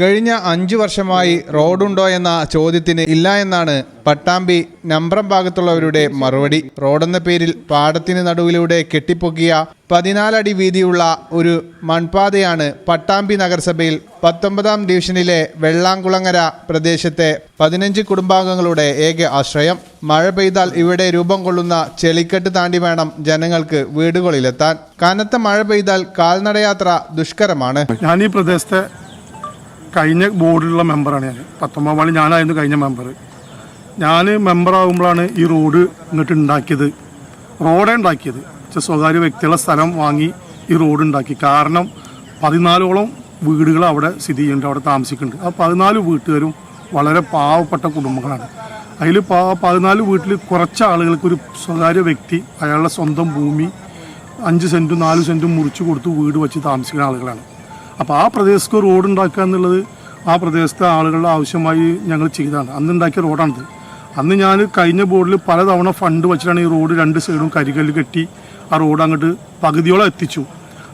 കഴിഞ്ഞ അഞ്ചു വർഷമായി റോഡുണ്ടോ എന്ന ചോദ്യത്തിന് ഇല്ല എന്നാണ് പട്ടാമ്പി നമ്പ്രം ഭാഗത്തുള്ളവരുടെ മറുപടി. റോഡെന്ന പേരിൽ പാടത്തിന് നടുവിലൂടെ കെട്ടിപ്പൊക്കിയ പതിനാലടി വീതിയുള്ള ഒരു മൺപാതയാണ് പട്ടാമ്പി നഗരസഭയിൽ പത്തൊമ്പതാം ഡിവിഷനിലെ വെള്ളാംകുളങ്ങര പ്രദേശത്തെ പതിനഞ്ച് കുടുംബാംഗങ്ങളുടെ ഏക ആശ്രയം. മഴ പെയ്താൽ ഇവിടെ രൂപം കൊള്ളുന്ന ചെളിക്കെട്ട് താണ്ടി വേണം ജനങ്ങൾക്ക് വീടുകളിലെത്താൻ. കനത്ത മഴ പെയ്താൽ കാൽനടയാത്ര ദുഷ്കരമാണ്. ഞാൻ ഈ പ്രദേശത്തെ കഴിഞ്ഞ ബോർഡിലുള്ള മെമ്പറാണ് ഞാൻ. പത്തൊമ്പതാം വാർഡിൽ ഞാനായിരുന്നു കഴിഞ്ഞ മെമ്പർ. ഞാൻ മെമ്പറാകുമ്പോഴാണ് ഈ റോഡ് ഇങ്ങോട്ട് ഉണ്ടാക്കിയത്. റോഡേ ഉണ്ടാക്കിയത്. സ്വകാര്യ വ്യക്തികളെ സ്ഥലം വാങ്ങി ഈ റോഡ് ഉണ്ടാക്കി. കാരണം പതിനാലോളം വീടുകൾ അവിടെ സ്ഥിതി ചെയ്യുന്നുണ്ട് അവിടെ താമസിക്കുന്നുണ്ട്. ആ പതിനാല് വീട്ടുകാരും വളരെ പാവപ്പെട്ട കുടുംബങ്ങളാണ്. അതിൽ പാ പതിനാല് വീട്ടിൽ കുറച്ച് ആളുകൾക്ക് ഒരു സ്വകാര്യ വ്യക്തി അയാളുടെ സ്വന്തം ഭൂമി അഞ്ച് സെന്റും നാല് സെന്റും മുറിച്ച് കൊടുത്ത് വീട് വെച്ച് താമസിക്കുന്ന ആളുകളാണ്. അപ്പോൾ ആ പ്രദേശത്ത് റോഡ് ഉണ്ടാക്കുക എന്നുള്ളത് ആ പ്രദേശത്തെ ആളുകളുടെ ആവശ്യമായി ഞങ്ങൾ ചെയ്തതാണ്. അന്ന് ഉണ്ടാക്കിയ റോഡാണിത്. അന്ന് ഞാൻ കഴിഞ്ഞ ബോർഡിൽ പലതവണ ഫണ്ട് വെച്ചിട്ടാണ് ഈ റോഡ് രണ്ട് സൈഡും കരികല്ല് കെട്ടി ആ റോഡ് അങ്ങോട്ട് പകുതിയോളം എത്തിച്ചു.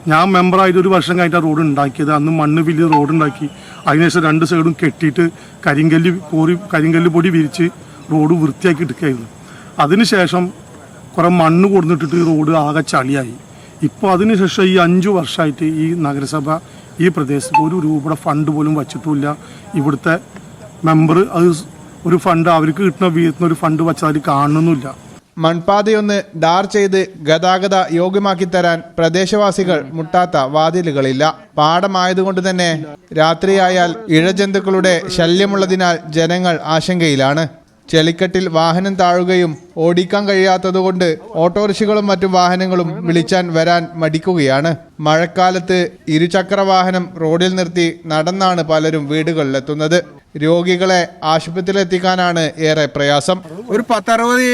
ഞാൻ മെമ്പറായിട്ട് ഒരു വർഷം കഴിഞ്ഞിട്ട് ആ റോഡ് ഉണ്ടാക്കിയത്. അന്ന് മണ്ണ് വലിയ റോഡ് ഉണ്ടാക്കി അതിനുശേഷം രണ്ട് സൈഡും കെട്ടിയിട്ട് കരിങ്കല്ല് കോറി കരിങ്കല്ല് പൊടി വിരിച്ച് റോഡ് വൃത്തിയാക്കി എടുക്കുകയായിരുന്നു. അതിനുശേഷം കുറേ മണ്ണ് കൊടുത്തിട്ടിട്ട് റോഡ് ആകെ ചളിയായി. ഇപ്പോൾ അതിനുശേഷം ഈ അഞ്ച് വർഷമായിട്ട് ഈ നഗരസഭ ഈ പ്രദേശത്ത് ഒരു രൂപയുടെ ഫണ്ട് പോലും വച്ചിട്ടുമില്ല. ഇവിടുത്തെ മെമ്പർ അത് ഒരു ഫണ്ട് അവർക്ക് കിട്ടുന്ന വീട്ടിൽ ഒരു ഫണ്ട് വച്ചാൽ കാണുന്നില്ല മൺപാതയൊന്ന് ഡാർ ചെയ്ത് ഗതാഗത യോഗ്യമാക്കി തരാൻ പ്രദേശവാസികൾ മുട്ടാത്ത വാതിലുകളില്ല. പാടമായതുകൊണ്ട് തന്നെ രാത്രിയായാൽ ഇഴജന്തുക്കളുടെ ശല്യമുള്ളതിനാൽ ജനങ്ങൾ ആശങ്കയിലാണ്. ചെളിക്കെട്ടിൽ വാഹനം താഴുകയും ഓടിക്കാൻ കഴിയാത്തതുകൊണ്ട് ഓട്ടോറിക്ഷകളും മറ്റു വാഹനങ്ങളും വിളിച്ചാൻ വരാൻ മടിക്കുകയാണ്. മഴക്കാലത്ത് ഇരുചക്ര വാഹനം റോഡിൽ നിർത്തി നടന്നാണ് പലരും വീടുകളിലെത്തുന്നത്. രോഗികളെ ആശുപത്രിയിൽ എത്തിക്കാനാണ് ഏറെ പ്രയാസം. ഒരു പത്തറുപത്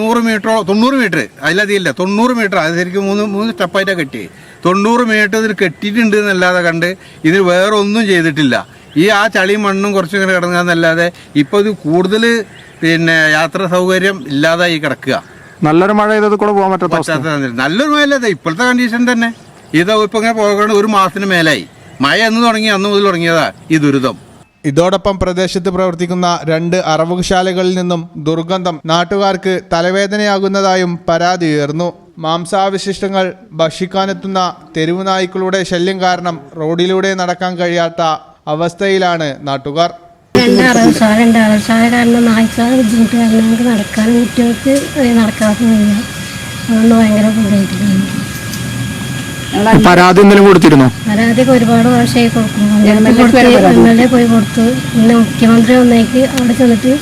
നൂറ് മീറ്ററോ തൊണ്ണൂറ് മീറ്റർ അതിലതില്ല തൊണ്ണൂറ് മീറ്റർ അത് ശരിക്കും മൂന്ന് മൂന്ന് സ്റ്റെപ്പായിട്ടാണ് കെട്ടി തൊണ്ണൂറ് മീറ്റർ ഇതിൽ കെട്ടിയിട്ടുണ്ട് എന്നല്ലാതെ കണ്ട് ഇതിൽ വേറെ ഒന്നും ചെയ്തിട്ടില്ല. ഈ ആ ചളിയും മണ്ണും കുറച്ചും ഇങ്ങനെ കിടങ്ങാന്നല്ലാതെ ഇപ്പോൾ ഇത് കൂടുതൽ പിന്നെ യാത്രാ സൗകര്യം ഇല്ലാതായി കിടക്കുക. നല്ലൊരു മഴ ചെയ്തത് കൂടെ പോകാൻ പറ്റാത്ത നല്ലൊരു മഴ അല്ലാതെ ഇപ്പോഴത്തെ കണ്ടീഷൻ തന്നെ. ഇത് ഇപ്പൊ ഇങ്ങനെ പോകണ ഒരു മാസത്തിന് മേലായി. മഴ എന്ന് തുടങ്ങി അന്ന് മുതൽ തുടങ്ങിയതാ ഈ ദുരിതം. ഇതോടൊപ്പം പ്രദേശത്ത് പ്രവർത്തിക്കുന്ന രണ്ട് അറവുശാലകളിൽ നിന്നും ദുർഗന്ധം നാട്ടുകാർക്ക് തലവേദനയാകുന്നതായും പരാതി ഉയർന്നു. മാംസാവശിഷ്ടങ്ങൾ ഭക്ഷിക്കാനെത്തുന്ന തെരുവുനായ്ക്കളുടെ ശല്യം കാരണം റോഡിലൂടെ നടക്കാൻ കഴിയാത്ത അവസ്ഥയിലാണ് നാട്ടുകാർ. രണ്ട് അറവശാല ഉണ്ട് അറവശാല കാരണം നായ്ക്കളെ ബുദ്ധിമുട്ട് കാരണം നമുക്ക് നടക്കാനും കുട്ടികൾക്ക് നടക്കാത്ത വയ്യ അതുകൊണ്ട് ഭയങ്കര ബുദ്ധിമുട്ടിലാണ്. പരാതി എന്തെങ്കിലും കൊടുത്തിരുന്നോ? പരാതിയൊക്കെ ഒരുപാട് പ്രാവശ്യമായി കൊടുക്കും. എം എൽ എ പോയി കൊടുത്തു. പിന്നെ മുഖ്യമന്ത്രി ഒന്നേക്ക് അവിടെ ചെന്നിട്ട്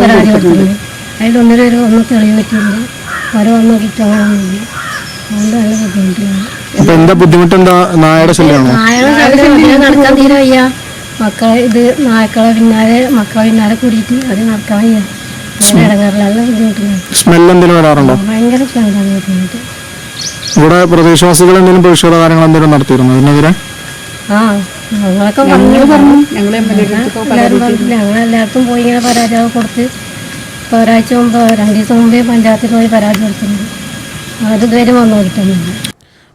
പരാതി കൊടുത്തിട്ടുണ്ട് അതിലൊന്നിൽ ഒരു ഒന്നും തെളിവ് പറ്റിയില്ല ഓരോ ഒന്നും കിട്ടാനൊന്നുമില്ല അതുകൊണ്ട് നല്ല ബുദ്ധിമുട്ടിലാണ്. എന്താ ബുദ്ധിമുട്ട്? എന്താ നായയുടെ ശല്യമാണോ? നായകളെ ശല്യം നടക്കാൻ തീരെ വയ്യ. മക്കളെ ഇത് നായ്ക്കളെ പിന്നാലെ മക്കളെ പിന്നാലെ കൂടിയിട്ട് അത് നടക്കാൻ വയ്യ. ഇടങ്ങാറില്ല നല്ല ബുദ്ധിമുട്ടിലാണ് സ്മെൽ എന്തെങ്കിലും വരാറുണ്ടോ? ഭയങ്കര സ്മെല്ലാണ് ബുദ്ധിമുട്ട്. ഇവിടെ പ്രദേശവാസികൾ എന്തെങ്കിലും പരിശോധന കാര്യങ്ങൾ എന്തെങ്കിലും നടത്തിയിരുന്നു അതിനെതിരെ ആ ഞങ്ങളൊക്കെ പറഞ്ഞു. പറഞ്ഞു എല്ലായിടത്തും പോയി ഇങ്ങനെ പരാതിയൊക്കെ കൊടുത്ത് ഇപ്പോൾ ഒരാഴ്ച മുമ്പ് രണ്ട് ദിവസം മുമ്പേ പഞ്ചായത്തിൽ പോയി പരാതി കൊടുത്തിട്ടുണ്ട്. ആരും ഇതുവരെ വന്നു കൊടുത്തിട്ടുണ്ട്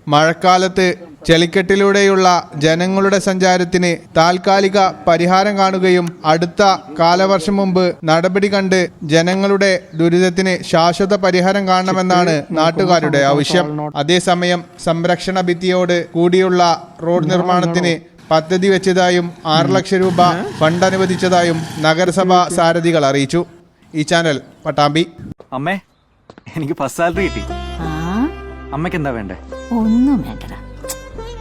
മഴക്കാലത്ത് ചെളിക്കെട്ടിലൂടെയുള്ള ജനങ്ങളുടെ സഞ്ചാരത്തിന് താൽക്കാലിക പരിഹാരം കാണുകയും അടുത്ത കാലവർഷം മുമ്പ് നടപടി കണ്ട് ജനങ്ങളുടെ ദുരിതത്തിന് ശാശ്വത പരിഹാരം കാണണമെന്നാണ് നാട്ടുകാരുടെ ആവശ്യം. അതേസമയം സംരക്ഷണ ഭിത്തിയോട് കൂടിയുള്ള റോഡ് നിർമ്മാണത്തിന് പദ്ധതി വെച്ചതായും ആറ് ലക്ഷം രൂപ ഫണ്ട് അനുവദിച്ചതായും നഗരസഭാ സാരഥികൾ അറിയിച്ചു. ഈ ചാനൽ പട്ടാമ്പി. അമ്മേ എനിക്ക് ഫസ്റ്റ് സാലറി കിട്ടി. ആ? അമ്മയ്ക്ക് എന്താ വേണ്ടേ? ഒന്നും വേണ്ടടാ.